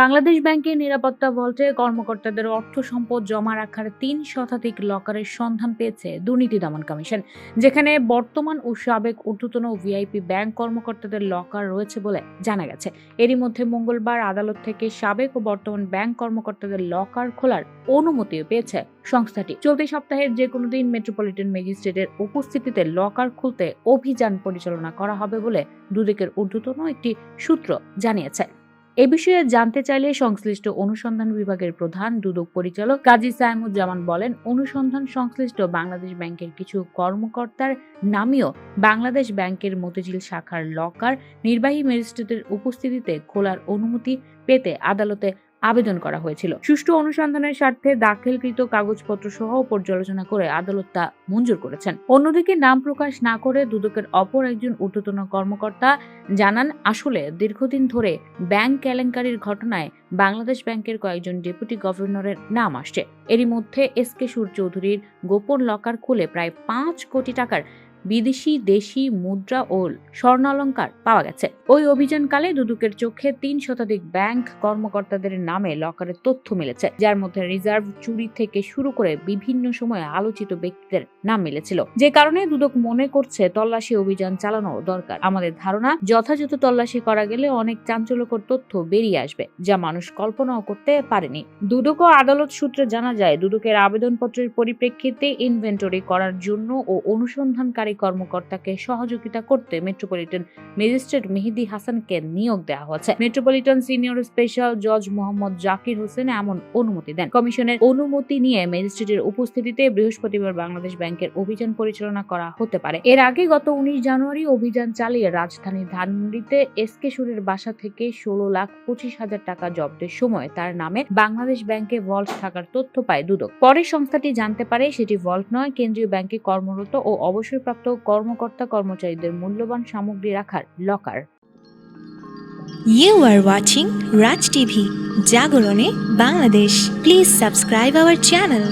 বাংলাদেশ ব্যাংকের নিরাপত্তা ভল্টে কর্মকর্তাদের অর্থ সম্পদ জমা রাখার তিন শতাধিক লকারের সন্ধান পেয়েছে দুর্নীতি দমন কমিশন, যেখানে বর্তমান ও সাবেক ঊর্ধ্বতন ভিআইপি ব্যাংক কর্মকর্তাদের লকার রয়েছে বলে জানা গেছে। এরই মধ্যে মঙ্গলবার আদালত থেকে সাবেক ও বর্তমান ব্যাংক কর্মকর্তাদের লকার খোলার অনুমতিও পেয়েছে সংস্থাটি। চলতি সপ্তাহের যে কোনো দিন মেট্রোপলিটন ম্যাজিস্ট্রেটের উপস্থিতিতে লকার খুলতে অভিযান পরিচালনা করা হবে বলে দুদকের ঊর্ধ্বতন একটি সূত্র জানিয়েছে। এ বিষয়ে জানতে চাইলে সংশ্লিষ্ট অনুসন্ধান বিভাগের প্রধান দুদক পরিচালক কাজী সাইমুজ্জামান বলেন, অনুসন্ধান সংশ্লিষ্ট বাংলাদেশ ব্যাংকের কিছু কর্মকর্তার নামেও বাংলাদেশ ব্যাংকের মতিঝিল শাখার লকার নির্বাহী ম্যাজিস্ট্রেটের উপস্থিতিতে খোলার অনুমতি পেতে আদালতে আবেদন করা হয়েছিল। সুষ্ঠু অনুসন্ধানের স্বার্থে দাখিলকৃত কাগজপত্র সহ পর্যালোচনা করে আদালত তা মঞ্জুর করেছেন। অন্যদিকে নাম প্রকাশ না করে দুদকের অপর একজন ঊর্ধ্বতন কর্মকর্তা জানান, আসলে দীর্ঘদিন ধরে ব্যাংক কেলেঙ্কারির ঘটনায় বাংলাদেশ ব্যাংকের কয়েকজন ডেপুটি গভর্নরের নাম আসছে। এরই মধ্যে এস কে সুর চৌধুরীর গোপন লকার খুলে প্রায় পাঁচ কোটি টাকার বিদেশি, দেশি, মুদ্রা ও স্বর্ণালঙ্কার পাওয়া গেছে। ওই অভিযানকালে দুদকের চোখে তিন শতাধিক ব্যাংক কর্মকর্তাদের নামে লকারের তথ্য মিলেছে, যার মধ্যে রিজার্ভ চুরি থেকে শুরু করে বিভিন্ন সময়ে আলোচিত ব্যক্তিদের নাম মিলেছিল। যে কারণে দুদক মনে করছে, তল্লাশি অভিযান চালানো দরকার। আমাদের ধারণা, যথাযথ তল্লাশি করা গেলে অনেক চাঞ্চল্যকর তথ্য বেরিয়ে আসবে, যা মানুষ কল্পনাও করতে পারেনি। দুদক ও আদালত সূত্রে জানা যায়, দুদকের আবেদনপত্রের পরিপ্রেক্ষিতে ইনভেন্টরি করার জন্য ও অনুসন্ধানকারী কর্মকর্তাকে সহযোগিতা করতে মেট্রোপলিটন ম্যাজিস্ট্রেট মেহেদি হাসানকে নিয়োগ দেওয়া হয়েছে। মেট্রোপলিটন সিনিয়র স্পেশাল জজ মোহাম্মদ জাকির হোসেন এমন অনুমতি দেন। কমিশনের অনুমতি নিয়ে ম্যাজিস্ট্রেটের উপস্থিতিতে বৃহস্পতিবার বাংলাদেশ ব্যাংকের অভিযান পরিচালনা করা হতে পারে। এর আগে গত উনিশ জানুয়ারি অভিযান চালিয়ে রাজধানীর ধানমন্ডিতে এসকে সুরের বাসা থেকে ষোলো লাখ পঁচিশ হাজার টাকা জব্দের সময় তার নামে বাংলাদেশ ব্যাংকে ভল্ট থাকার তথ্য পায় দুদক। পরে সংস্থাটি জানতে পারে সেটি ভল্ট নয়, কেন্দ্রীয় ব্যাংকে কর্মরত ও অবসরপ্রাপ্ত থাকল কর্মকর্তা কর্মচারীদের মূল্যবান সামগ্রী রাখার locker you are watching Raj TV জাগরণে Bangladesh please subscribe our channel